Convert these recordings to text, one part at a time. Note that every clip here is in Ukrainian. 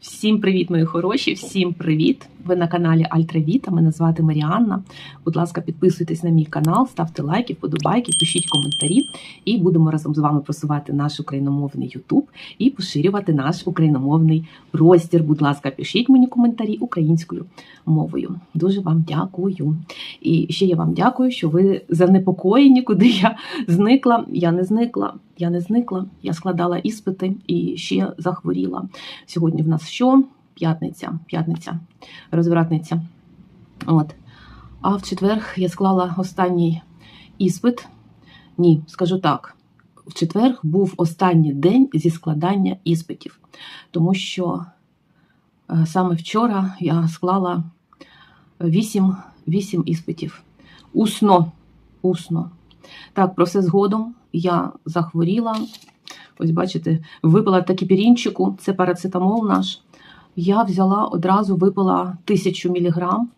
Всім привіт, мої хороші! Всім привіт! Ви на каналі Альтравіта. Мене звати Маріанна. Будь ласка, підписуйтесь на мій канал, ставте лайки, вподобайки, пишіть коментарі, і будемо разом з вами просувати наш україномовний Ютуб і поширювати наш україномовний простір. Будь ласка, пишіть мені коментарі українською мовою. Дуже вам дякую. І ще я вам дякую, що ви занепокоєні, куди я зникла. Я не зникла. Я не зникла, я складала іспити і ще захворіла. Сьогодні в нас що? П'ятниця, п'ятниця, розвратниця. От. А в четвер я склала останній іспит. Ні, скажу так. В четвер був останній день зі складання іспитів, тому що е, саме вчора я склала 8, 8 іспитів. Усно, усно. Так, про все згодом я захворіла. Ось, бачите, випила такі пірінчику, це парацетамол наш. Я взяла одразу випила тисячу міліграм.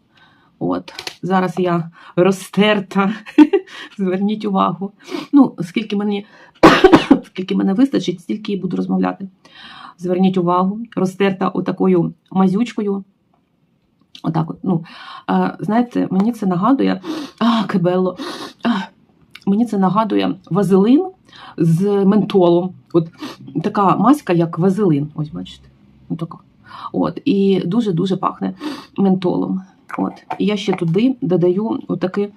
От, зараз я розтерта. Зверніть увагу. Ну, скільки мені, скільки мене вистачить, стільки і буду розмовляти. Зверніть увагу, розтерта отакою мазючкою. Отак от, ну, а, знаєте, мені це нагадує, а, кебело, а, мені це нагадує вазелин з ментолом. От така маська, як вазелин. Ось, бачите? Ось така. От, і дуже-дуже пахне ментолом. От. І я ще туди додаю отаки е,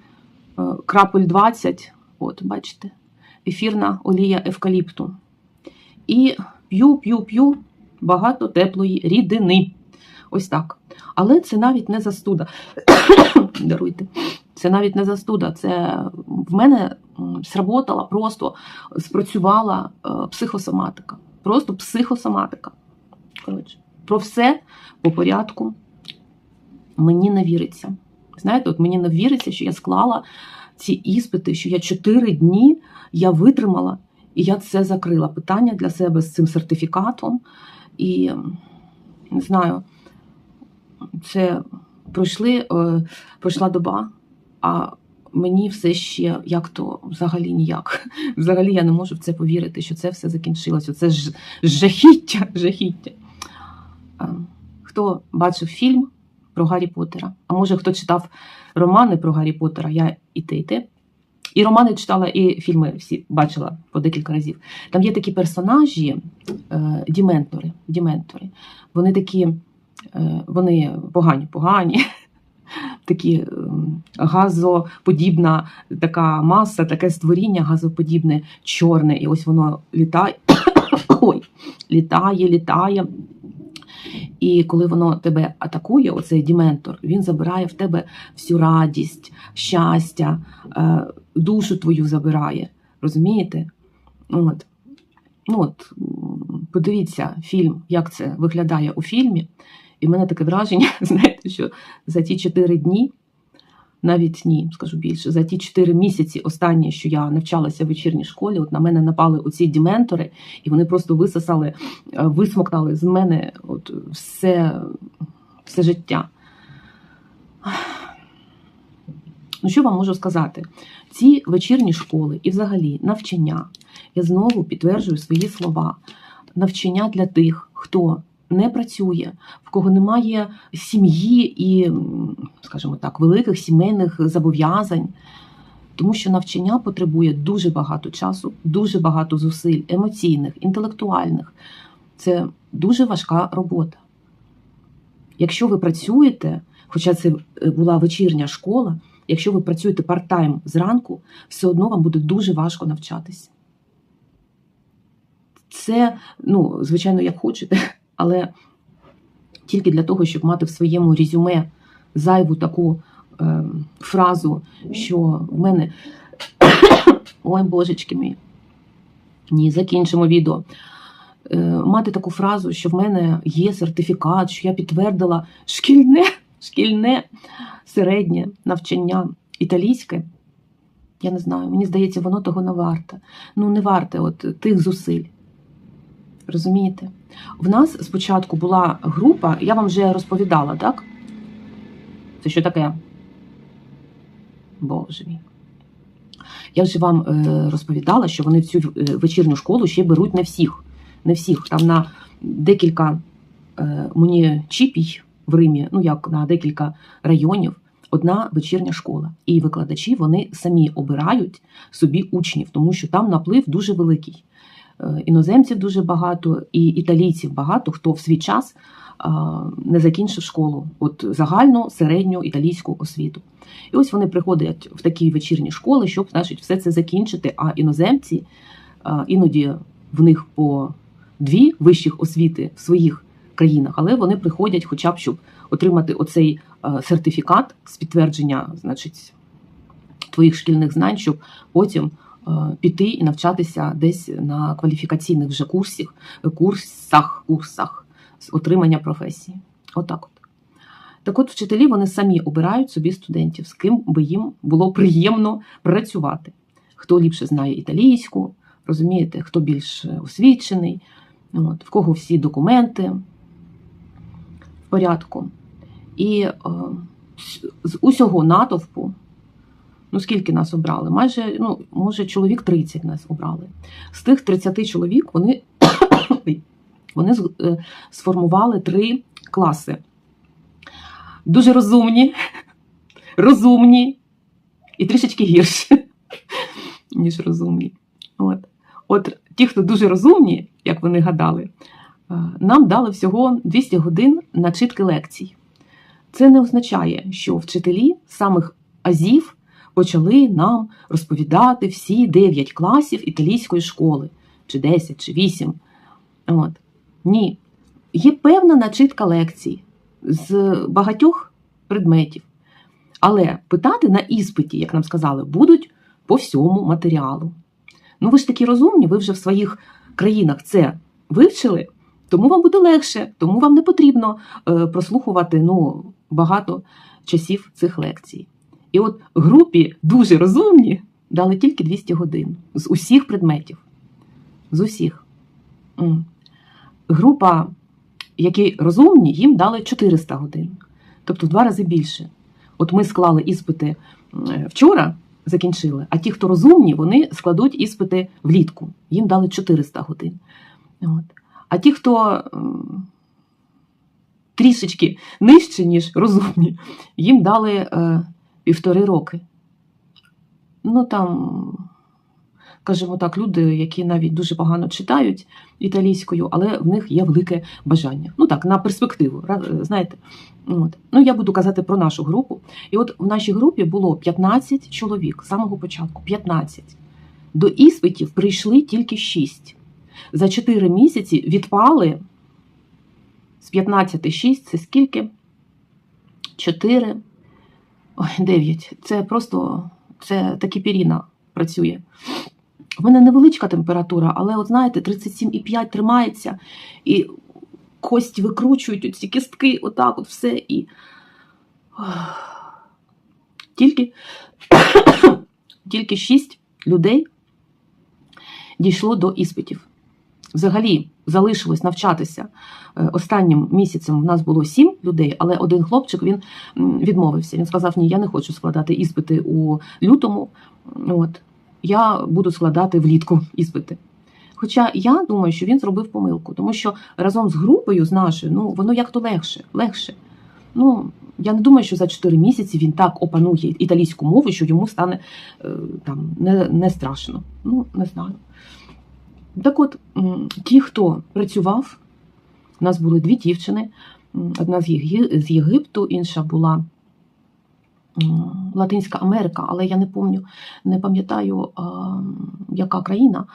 крапель 20, от, бачите, ефірна олія евкаліпту. І п'ю, п'ю, п'ю багато теплої рідини. Ось так. Але це навіть не застуда. Даруйте. Це навіть не застуда. Це в мене сработала, просто спрацювала е, психосоматика. Просто психосоматика. Коротше, про все по порядку мені не віриться. Знаєте, от мені не віриться, що я склала ці іспити, що я чотири дні я витримала і я це закрила. Питання для себе з цим сертифікатом. І не знаю, це пройшли, е, пройшла доба, а мені все ще як то взагалі ніяк. Взагалі я не можу в це повірити, що це все закінчилося. Це ж жахіття, жахіття. Хто бачив фільм про Гаррі Поттера, а може хто читав романи про Гаррі Поттера, я і те, і те. І романи читала, і фільми всі бачила по декілька разів. Там є такі персонажі, е, діментори. діментори. Вони такі, е, вони погані, погані, такі е, газоподібна така маса, таке створіння газоподібне, чорне, і ось воно літає. Ой, літає, літає. І коли воно тебе атакує, оцей діментор, він забирає в тебе всю радість, щастя, е, душу твою забирає. Розумієте? От. Ну от, Подивіться фільм, як це виглядає у фільмі. І в мене таке враження, знаєте, що за ті чотири дні, навіть ні, скажу більше, за ті чотири місяці останні, що я навчалася в вечірній школі, от на мене напали оці діментори, і вони просто висосали, висмоктали з мене от все, все життя. Ну, що вам можу сказати? Ці вечірні школи і взагалі навчання, я знову підтверджую свої слова. Навчання для тих, хто не працює, в кого немає сім'ї і, скажімо так, великих сімейних зобов'язань. Тому що навчання потребує дуже багато часу, дуже багато зусиль, емоційних, інтелектуальних. Це дуже важка робота. Якщо ви працюєте, хоча це була вечірня школа, якщо ви працюєте парт-тайм зранку, все одно вам буде дуже важко навчатися. Це, ну, звичайно, як хочете, але тільки для того, щоб мати в своєму резюме зайву таку е, фразу, що в мене. Ой, божечки мій. Ні, закінчимо відео. Е, мати таку фразу, що в мене є сертифікат, що я підтвердила шкільне, шкільне середнє навчання італійське. Я не знаю, мені здається, воно того не варте. Ну, не варте от тих зусиль. Розумієте? В нас спочатку була група, я вам вже розповідала, так? Це що таке? Боже мій. Я вже вам е, розповідала, що вони цю е, вечірню школу ще беруть не всіх. Не всіх. Там на декілька е, мунічіпій в Римі, ну як на декілька районів, одна вечірня школа. І викладачі вони самі обирають собі учнів, тому що там наплив дуже великий. Е, Іноземців дуже багато, і італійців багато, хто в свій час не закінчив школу, от загальну середню італійську освіту. І ось вони приходять в такі вечірні школи, щоб значить, все це закінчити. А іноземці іноді в них по дві вищих освіти в своїх країнах, але вони приходять, хоча б щоб отримати оцей сертифікат з підтвердження, значить, твоїх шкільних знань, щоб потім е, піти і навчатися десь на кваліфікаційних вже курсах, курсах, курсах з отримання професії. Отак от. Так от вчителі вони самі обирають собі студентів, з ким би їм було приємно працювати. Хто ліпше знає італійську, розумієте, хто більш освічений, от, в кого всі документи в порядку. І е, з усього натовпу, ну скільки нас обрали? Майже, ну, може, чоловік 30 нас обрали. З тих 30 чоловік вони, вони е, сформували три класи. Дуже розумні, розумні і трішечки гірші, ніж розумні. От. От ті, хто дуже розумні, як вони гадали, е, нам дали всього 200 годин на читки лекцій. Це не означає, що вчителі самих азів почали нам розповідати всі 9 класів італійської школи, чи 10, чи 8. От. Ні. Є певна начитка лекцій з багатьох предметів. Але питати на іспиті, як нам сказали, будуть по всьому матеріалу. Ну, ви ж такі розумні, ви вже в своїх країнах це вивчили, тому вам буде легше, тому вам не потрібно е, прослухувати ну, багато часів цих лекцій. І от групі дуже розумні дали тільки 200 годин з усіх предметів. З усіх. Група, які розумні, їм дали 400 годин, тобто в два рази більше. От ми склали іспити вчора, закінчили, а ті, хто розумні, вони складуть іспити влітку. Їм дали 400 годин. От. А ті, хто трішечки нижче, ніж розумні, їм дали е, півтори роки. Ну там, скажімо так, люди, які навіть дуже погано читають італійською, але в них є велике бажання. Ну так, на перспективу, знаєте. От. Ну, я буду казати про нашу групу. І от в нашій групі було 15 чоловік з самого початку. 15. До іспитів прийшли тільки 6. За 4 місяці відпали з 15 6 це скільки? 4. Ой, 9. Це просто це такіпіріна працює. У мене невеличка температура, але от знаєте, 37,5 тримається, і кості викручують ці кістки, отак, от все. І тільки, тільки 6 людей дійшло до іспитів. Взагалі залишилось навчатися е, останнім місяцем. У нас було 7 людей, але один хлопчик він відмовився. Він сказав: Ні, я не хочу складати іспити у лютому. От я буду складати влітку іспити. Хоча я думаю, що він зробив помилку, тому що разом з групою з нашою, ну воно як-то легше, легше. Ну, я не думаю, що за 4 місяці він так опанує італійську мову, що йому стане е, там не, не страшно. Ну, не знаю. Так от, ті, хто працював, у нас були дві дівчини, одна з, Єги- з Єгипту, інша була Латинська Америка, але я не пам'ятаю, не пам'ятаю, яка країна.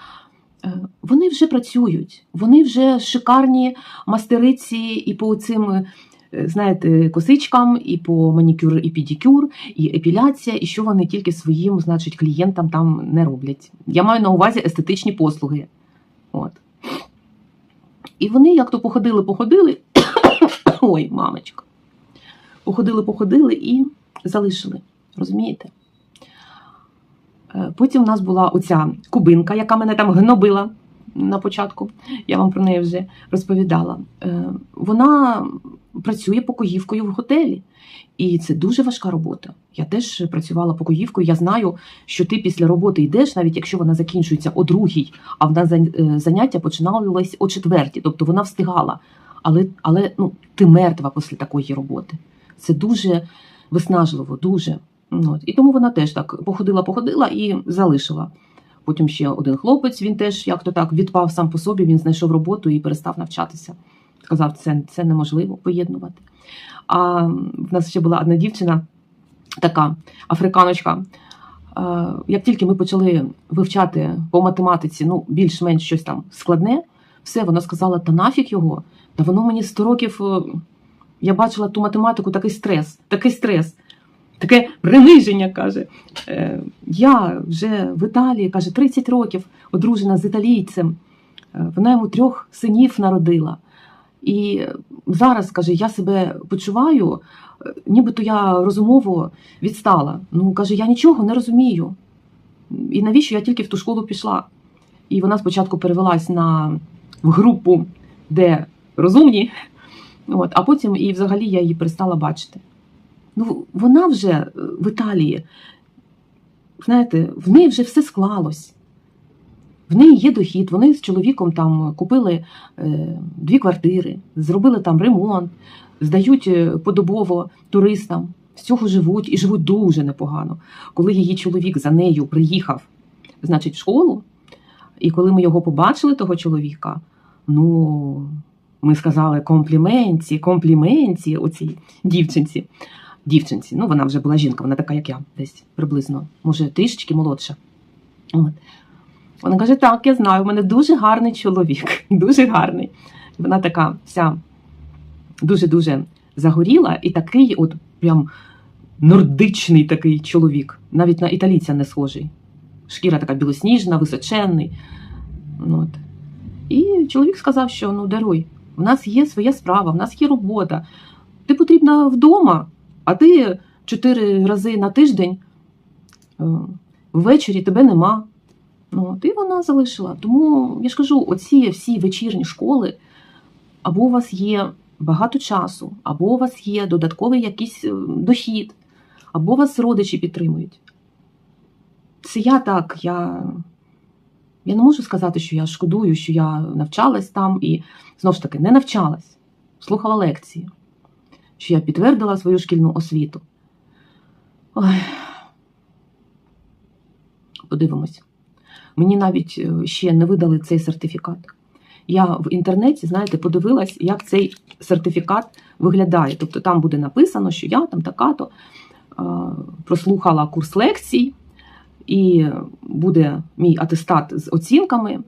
Е, Вони вже працюють, вони вже шикарні мастериці і по цим, е, знаєте, косичкам, і по манікюр, і педикюр, і епіляція, і що вони тільки своїм, значить, клієнтам там не роблять. Я маю на увазі естетичні послуги. От. І вони як то походили, походили. Ой, мамочка. Походили, походили і залишили. Розумієте? Е, Потім у нас була оця кубинка, яка мене там гнобила на початку. Я вам про неї вже розповідала. Е, Вона працює покоївкою в готелі. І це дуже важка робота. Я теж працювала покоївкою. Я знаю, що ти після роботи йдеш, навіть якщо вона закінчується о другій, а в нас е, заняття починалися о четвертій. Тобто вона встигала. але, але ну, ти мертва після такої роботи. Це дуже виснажливо, дуже. Ну, От. І тому вона теж так походила, походила і залишила. Потім ще один хлопець, він теж як то так відпав сам по собі, він знайшов роботу і перестав навчатися. Сказав, це, це неможливо поєднувати. А в нас ще була одна дівчина, така африканочка. Як тільки ми почали вивчати по математиці, ну, більш-менш щось там складне, все, вона сказала, та нафіг його, та воно мені 100 років. е, Я бачила ту математику, такий стрес, такий стрес, таке приниження, каже. Е, Я вже в Італії, каже, 30 років одружена з італійцем. Е, Вона йому трьох синів народила. І зараз, каже, я себе почуваю, е, нібито я розумово відстала. Ну, каже, я нічого не розумію. І навіщо я тільки в ту школу пішла? І вона спочатку перевелась на в групу, де розумні, от, а потім і взагалі я її перестала бачити. Ну, вона вже е, в Італії, знаєте, в неї вже все склалось. В неї є дохід, вони з чоловіком там купили е, дві квартири, зробили там ремонт, здають е, подобово туристам, з цього живуть і живуть дуже непогано. Коли її чоловік за нею приїхав, значить, в школу, і коли ми його побачили, того чоловіка, ну, ми сказали компліменті, компліменті оцій дівчинці. Дівчинці, ну вона вже була жінка, вона така, як я, десь приблизно, може, трішечки молодша. От. Вона каже: так, я знаю, у мене дуже гарний чоловік, дуже гарний. Вона така вся дуже-дуже загоріла, і такий, от прям нордичний такий чоловік, навіть на італійця не схожий. Шкіра така білосніжна, височенний. От. І чоловік сказав, що ну даруй, в нас є своя справа, в нас є робота. Ти потрібна вдома, а ти чотири рази на тиждень е, ввечері тебе нема. Ну, от, і вона залишила. Тому я ж кажу, оці всі вечірні школи, або у вас є багато часу, або у вас є додатковий якийсь е, дохід, або вас родичі підтримують. Це я так, я, я не можу сказати, що я шкодую, що я навчалась там і знову ж таки не навчалась, слухала лекції, що я підтвердила свою шкільну освіту. Ой. Подивимось. Мені навіть е, ще не видали цей сертифікат. Я в інтернеті, знаєте, подивилась, як цей сертифікат виглядає. Тобто там буде написано, що я там така-то прослухала курс лекцій, і буде мій атестат з оцінками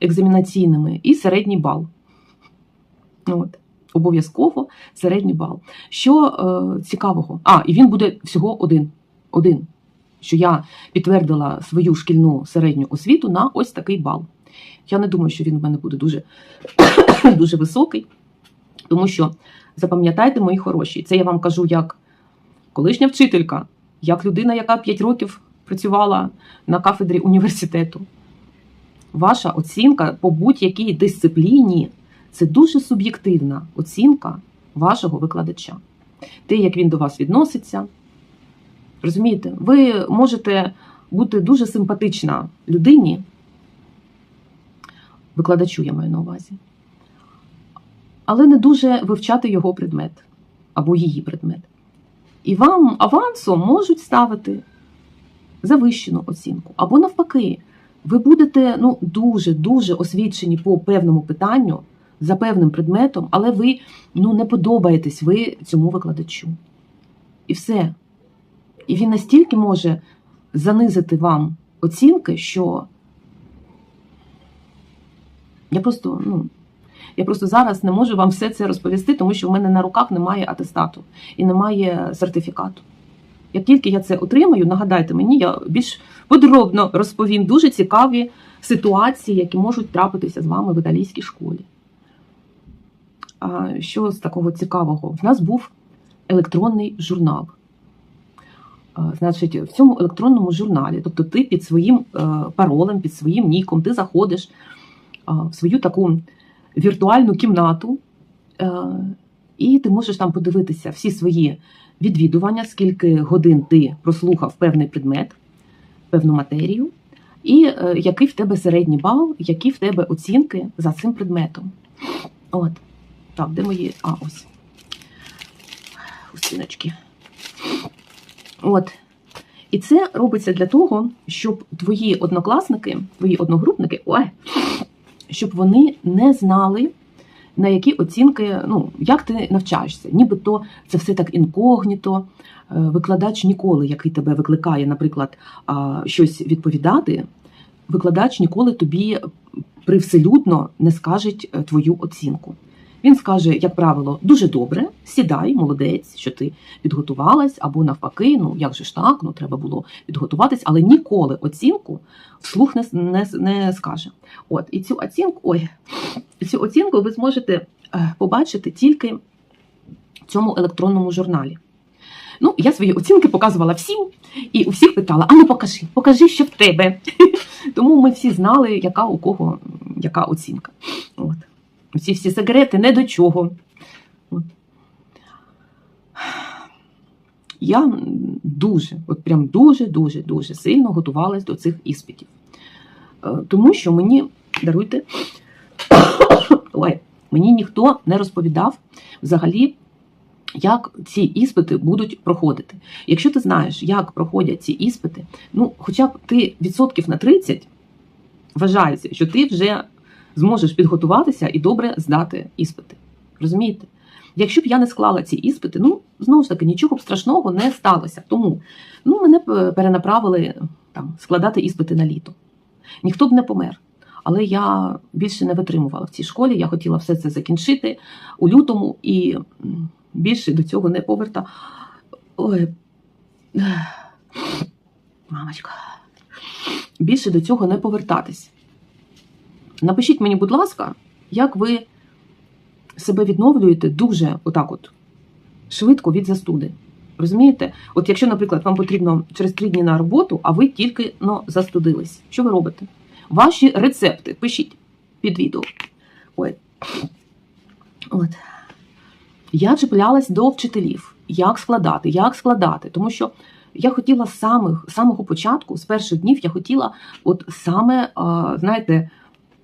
екзамінаційними і середній бал. От. Обов'язково середній бал. Що е, цікавого? А, і він буде всього один. один. Що я підтвердила свою шкільну середню освіту на ось такий бал. Я не думаю, що він у мене буде дуже, дуже високий, тому що запам'ятайте, мої хороші, це я вам кажу як колишня вчителька, як людина, яка 5 років працювала на кафедрі університету. Ваша оцінка по будь-якій дисципліні це дуже суб'єктивна оцінка вашого викладача. Те, як він до вас відноситься. Розумієте, ви можете бути дуже симпатична людині, викладачу я маю на увазі, але не дуже вивчати його предмет або її предмет. І вам авансом можуть ставити завищену оцінку. Або навпаки, ви будете ну, дуже-дуже освічені по певному питанню за певним предметом, але ви ну, не подобаєтесь ви цьому викладачу. І все. І він настільки може занизити вам оцінки, що я просто, ну, я просто зараз не можу вам все це розповісти, тому що в мене на руках немає атестату і немає сертифікату. Як тільки я це отримаю, нагадайте мені, я більш подробно розповім дуже цікаві ситуації, які можуть трапитися з вами в італійській школі. Що з такого цікавого? В нас був електронний журнал. Значить, в цьому електронному журналі, тобто ти під своїм паролем, під своїм ніком, ти заходиш в свою таку віртуальну кімнату, і ти можеш там подивитися всі свої відвідування, скільки годин ти прослухав певний предмет, певну матерію, і який в тебе середній бал, які в тебе оцінки за цим предметом. От. Так, де мої. А, ось. Хустиночки. От. І це робиться для того, щоб твої однокласники, твої одногрупники, ой, щоб вони не знали, на які оцінки, ну, як ти навчаєшся. Нібито це все так інкогніто. Е, Викладач ніколи, який тебе викликає, наприклад, щось відповідати, викладач ніколи тобі привселюдно не скаже твою оцінку. Він скаже, як правило, дуже добре, сідай, молодець, що ти підготувалась, або навпаки, ну як же ж так, ну треба було підготуватись, але ніколи оцінку вслух не, не, не скаже. От, і цю оцінку, ой, цю оцінку ви зможете е, побачити тільки в цьому електронному журналі. Ну, я свої оцінки показувала всім і у всіх питала: а ну покажи, покажи, що в тебе. Тому ми всі знали, яка у кого яка оцінка. От. Ці всі секрети не до чого. Я дуже, от прям дуже, дуже, дуже сильно готувалась до цих іспитів. Е, Тому що мені, даруйте, ой, мені ніхто не розповідав взагалі, як ці іспити будуть проходити. Якщо ти знаєш, як проходять ці іспити, ну, хоча б ти відсотків на 30 вважається, що ти вже зможеш підготуватися і добре здати іспити. Розумієте? Якщо б я не склала ці іспити, ну знову ж таки нічого б страшного не сталося. Тому ну, мене б перенаправили там складати іспити на літо. Ніхто б не помер. Але я більше не витримувала в цій школі. Я хотіла все це закінчити у лютому і більше до цього не поверта. Ой. Мамочка. Більше до цього не повертатись. Напишіть мені, будь ласка, як ви себе відновлюєте дуже отак от швидко від застуди. Розумієте? От якщо, наприклад, вам потрібно через три дні на роботу, а ви тільки ну, застудились, що ви робите? Ваші рецепти пишіть під відео. Ой. От. Я чіплялась до вчителів, як складати, як складати, тому що я хотіла з самих, самого початку, з перших днів, я хотіла, от саме, знаєте,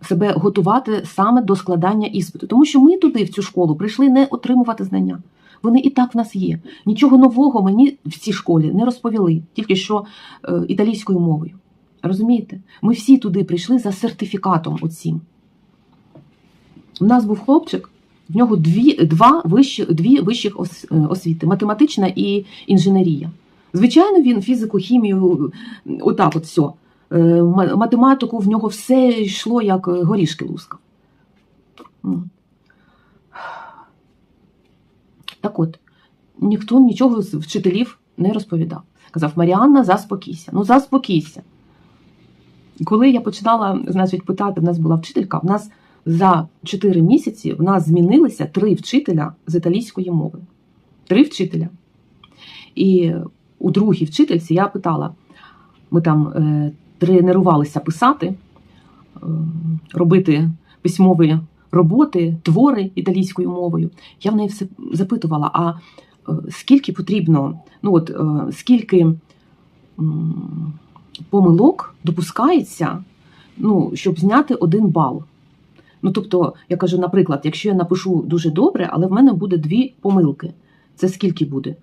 себе готувати саме до складання іспиту. Тому що ми туди, в цю школу, прийшли не отримувати знання. Вони і так в нас є. Нічого нового мені в цій школі не розповіли, тільки що е, італійською мовою. Розумієте? Ми всі туди прийшли за сертифікатом оцім. У нас був хлопчик, в нього дві, два вищі, дві вищих е, освіти математична і інженерія. Звичайно, він фізику, хімію, отак от все. Е, ма- Математику в нього все йшло, як е, горішки лускав. Так от, ніхто нічого з вчителів не розповідав. Казав, Маріанна, заспокійся. Ну, заспокійся. Коли я починала, значить, питати, в нас була вчителька, в нас за 4 місяці в нас змінилися три вчителя з італійської мови. Три вчителя. І у другій вчительці я питала, ми там е, тренувалися писати, е, робити письмові роботи, твори італійською мовою. Я в неї все запитувала, а е, скільки потрібно, ну от е, скільки помилок допускається, ну, щоб зняти один бал. Ну, тобто, я кажу, наприклад, якщо я напишу дуже добре, але в мене буде дві помилки, це скільки буде?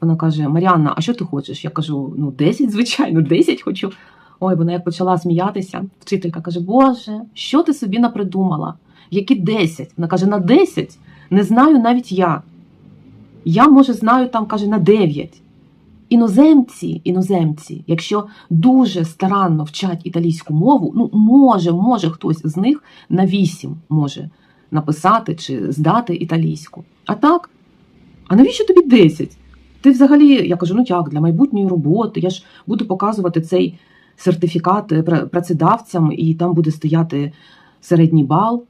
Вона каже: Маріанна, а що ти хочеш? Я кажу: ну, 10, звичайно, 10 хочу. Ой, вона як почала сміятися. Вчителька каже: Боже, що ти собі напридумала? Які 10? Вона каже: на 10 не знаю навіть я. Я, може, знаю там, каже, на 9. Іноземці, іноземці, якщо дуже старанно вчать італійську мову, ну може, може хтось з них на 8 може написати чи здати італійську. А так, а навіщо тобі 10? Ти взагалі, я кажу, ну як, для майбутньої роботи, я ж буду показувати цей сертифікат працедавцям, і там буде стояти середній бал.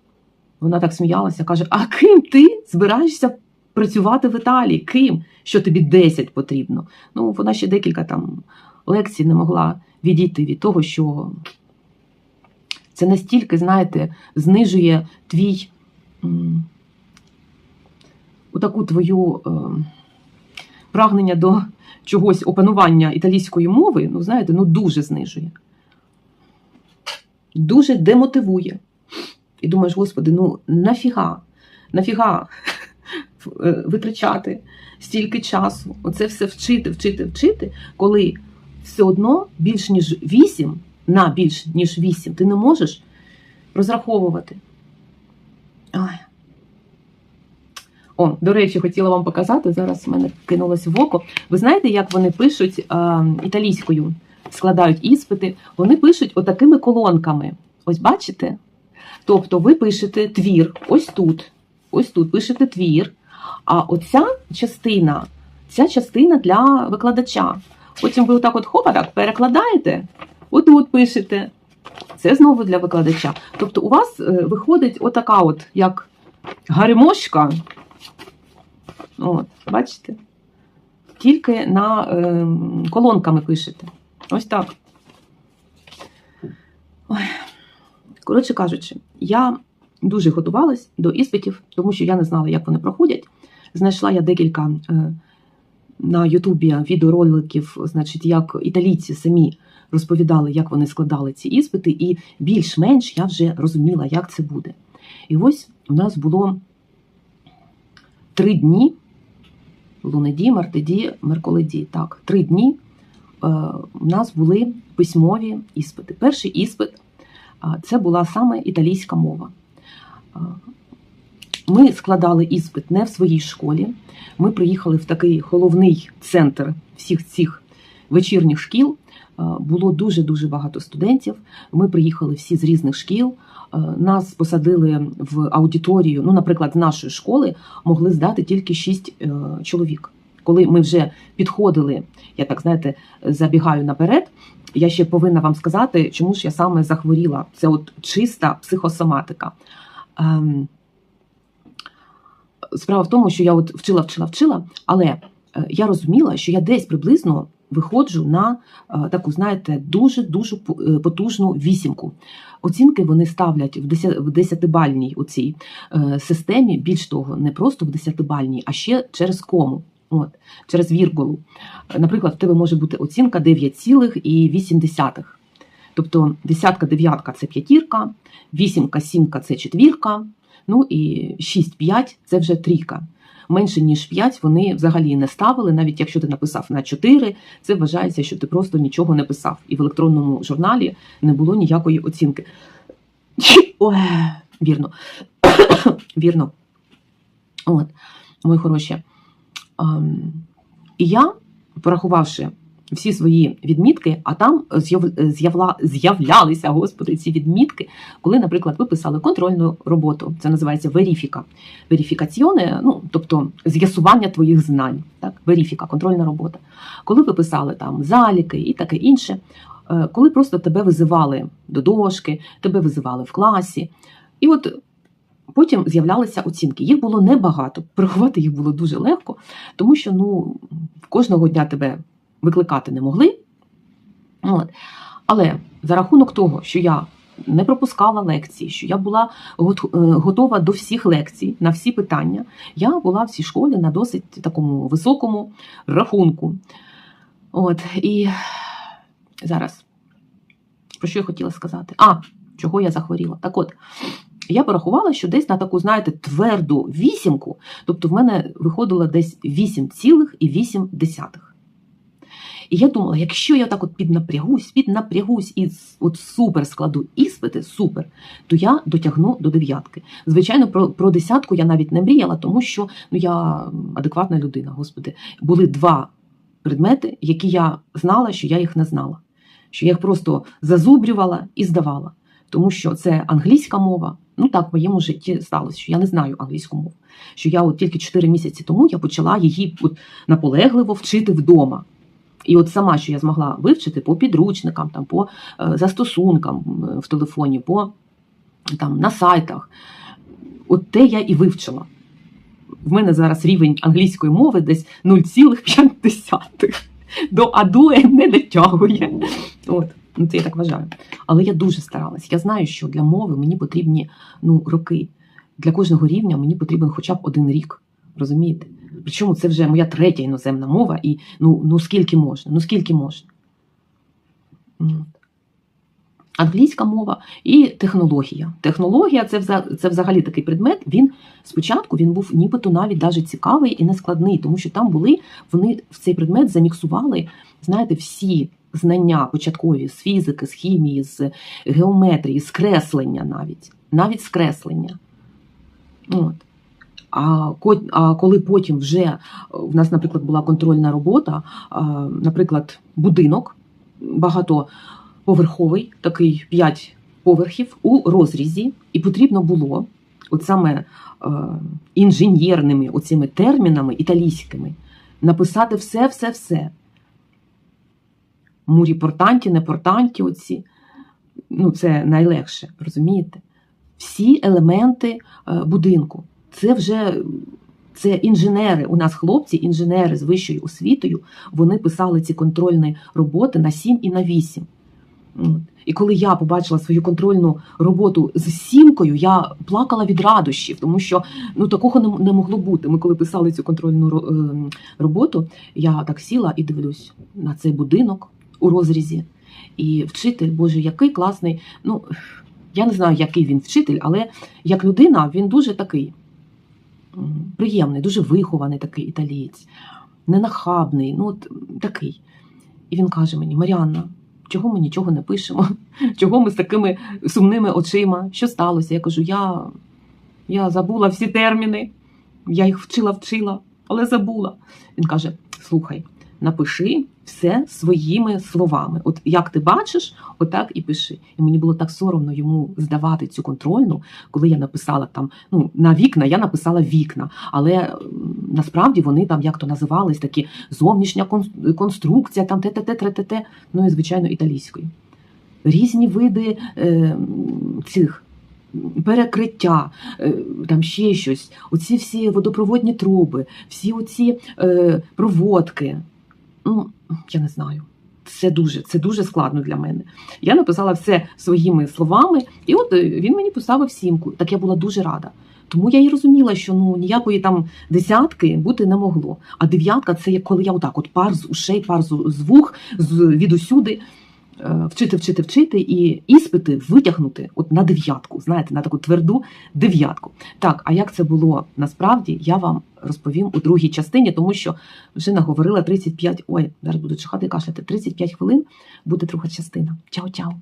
Вона так сміялася, каже: А ким ти збираєшся працювати в Італії? Ким? Що тобі 10 потрібно? Ну, вона ще декілька там лекцій не могла відійти від того, що це настільки, знаєте, знижує твій м, отаку твою е, прагнення до чогось опанування італійської мови, ну, знаєте, ну дуже знижує. Дуже демотивує. І думаєш, господи, ну нафіга? нафіга витрачати стільки часу, оце все вчити, вчити, вчити, коли все одно більш ніж 8, на більш ніж 8 ти не можеш розраховувати. Ай. О, до речі, хотіла вам показати. Зараз в мене кинулось в око. Ви знаєте, як вони пишуть а, італійською, складають іспити? Вони пишуть отакими колонками. Ось бачите? Тобто ви пишете твір, ось тут, ось тут пишете твір, а оця частина, ця частина для викладача. Потім ви отак от хопа так перекладаєте, отут пишете. Це знову для викладача. Тобто у вас е, виходить отака от, як гармошка. От, бачите? Тільки на е, колонками пишете. Ось так. Ой. Коротше кажучи, я дуже готувалась до іспитів, тому що я не знала, як вони проходять. Знайшла я декілька е, на Ютубі відеороликів, значить, як італійці самі розповідали, як вони складали ці іспити, і більш-менш я вже розуміла, як це буде. І ось у нас було три дні: лунеді, мартеді, мерколеді. Так, три дні е, у нас були письмові іспити. Перший іспит це була саме італійська мова. Ми складали іспит не в своїй школі. Ми приїхали в такий головний центр всіх цих вечірніх шкіл. А, Було дуже-дуже багато студентів. Ми приїхали всі з різних шкіл. Нас посадили в аудиторію. Ну, наприклад, з нашої школи могли здати тільки шість е, чоловік. Коли ми вже підходили, я так знаєте, забігаю наперед. Я ще повинна вам сказати, чому ж я саме захворіла. Це от чиста психосоматика. Ем, Справа в тому, що я от вчила, вчила, вчила, але е, я розуміла, що я десь приблизно виходжу на е, таку, знаєте, дуже дуже потужну вісімку. Оцінки вони ставлять в 10 в десятибальній у цій е, системі. Більш того, не просто в десятибальній, а ще через кому. От, через віргулу. Наприклад, в тебе може бути оцінка 9,8. Тобто десятка, дев'ятка це п'ятірка, вісімка, сімка це четвірка, ну і 6-5 це вже трійка. Менше ніж 5 вони взагалі не ставили, навіть якщо ти написав на 4, це вважається, що ти просто нічого не писав. І в електронному журналі не було ніякої оцінки. Ой, вірно. Вірно. От, мої хороші. Ем, І я, порахувавши всі свої відмітки, а там з'являлися господи, ці відмітки, коли, наприклад, ви писали контрольну роботу, це називається верифіка. Верифікаціоне, ну, тобто з'ясування твоїх знань, так, верифіка, контрольна робота. Коли ви писали там заліки і таке інше, е, коли просто тебе визивали до дошки, тебе визивали в класі. І от Потім з'являлися оцінки. Їх було небагато. Порахувати їх було дуже легко, тому що ну, кожного дня тебе викликати не могли. От. Але за рахунок того, що я не пропускала лекції, що я була готова до всіх лекцій, на всі питання, я була в цій школі на досить такому високому рахунку. От, І зараз, про що я хотіла сказати? А, чого я захворіла? Так от. Я порахувала, що десь на таку, знаєте, тверду вісімку, тобто в мене виходило десь 8,8. І я думала, якщо я так от піднапрягусь, піднапрягусь і от супер складу іспити, супер, то я дотягну до дев'ятки. Звичайно, про про десятку я навіть не мріяла, тому що ну, я адекватна людина, господи. Були два предмети, які я знала, що я їх не знала. Що я їх просто зазубрювала і здавала. Тому що це англійська мова. Ну так в моєму житті сталося, що я не знаю англійську мову. Що я от тільки 4 місяці тому я почала її от наполегливо вчити вдома. І от сама, що я змогла вивчити по підручникам, там, по е, застосункам в телефоні, по там, на сайтах, от те я і вивчила. В мене зараз рівень англійської мови десь 0,5 до адуе не дотягує. От. Ну, це я так вважаю. Але я дуже старалась. Я знаю, що для мови мені потрібні ну, роки. Для кожного рівня мені потрібен хоча б один рік. Розумієте? Причому це вже моя третя іноземна мова, і ну, ну скільки можна? Ну скільки можна? англійська мова і технологія. Технологія це, це взагалі такий предмет. Він спочатку він був нібито навіть даже цікавий і нескладний, тому що там були вони в цей предмет заміксували, знаєте, всі знання початкові з фізики, з хімії, з геометрії, з креслення навіть, навіть з креслення. От. А, коли потім вже е, в нас, наприклад, була контрольна робота, наприклад, будинок багатоповерховий, такий 5 поверхів у розрізі, і потрібно було от саме е, інженерними оцими термінами італійськими написати все, все, все. Мурі портанті, не портанті, оці. Ну, це найлегше, розумієте? Всі елементи е, будинку. Це вже це інженери. У нас хлопці, інженери з вищою освітою, вони писали ці контрольні роботи на 7 і на 8. І коли я побачила свою контрольну роботу з сімкою, я плакала від радощів, тому що ну такого не, могло бути. Ми коли писали цю контрольну ем, роботу, я так сіла і дивлюсь на цей будинок у розрізі. І вчитель, боже, який класний. Ну я не знаю, який він вчитель, але як людина він дуже такий приємний, дуже вихований такий італієць, ненахабний, ну от такий. І він каже мені: Маріанна, чого ми нічого не пишемо? Чого ми з такими сумними очима? Що сталося? Я кажу, я, я забула всі терміни, я їх вчила, вчила, але забула. Він каже: Слухай, напиши все своїми словами. От як ти бачиш, отак і пиши. І мені було так соромно йому здавати цю контрольну, коли я написала там ну на вікна, я написала вікна, але насправді вони там як то називались такі зовнішня конструкція, там те те те те те ну і звичайно італійською. Різні види е, цих. Перекриття, е, там ще щось, оці всі водопроводні труби, всі оці е, проводки. Ну, я не знаю. Це дуже, це дуже складно для мене. Я написала все своїми словами, і от е, він мені поставив сімку. Так я була дуже рада. Тому я і розуміла, що ну ніякої там десятки бути не могло. А дев'ятка це коли я отак, от пар з ушей, пар з вух, з відусюди е, вчити, вчити, вчити і іспити витягнути от на дев'ятку. Знаєте, на таку тверду дев'ятку. Так, а як це було насправді, я вам розповім у другій частині, тому що вже наговорила 35, ой, зараз буду чихати і кашляти, 35 хвилин буде друга частина. Чао-чао!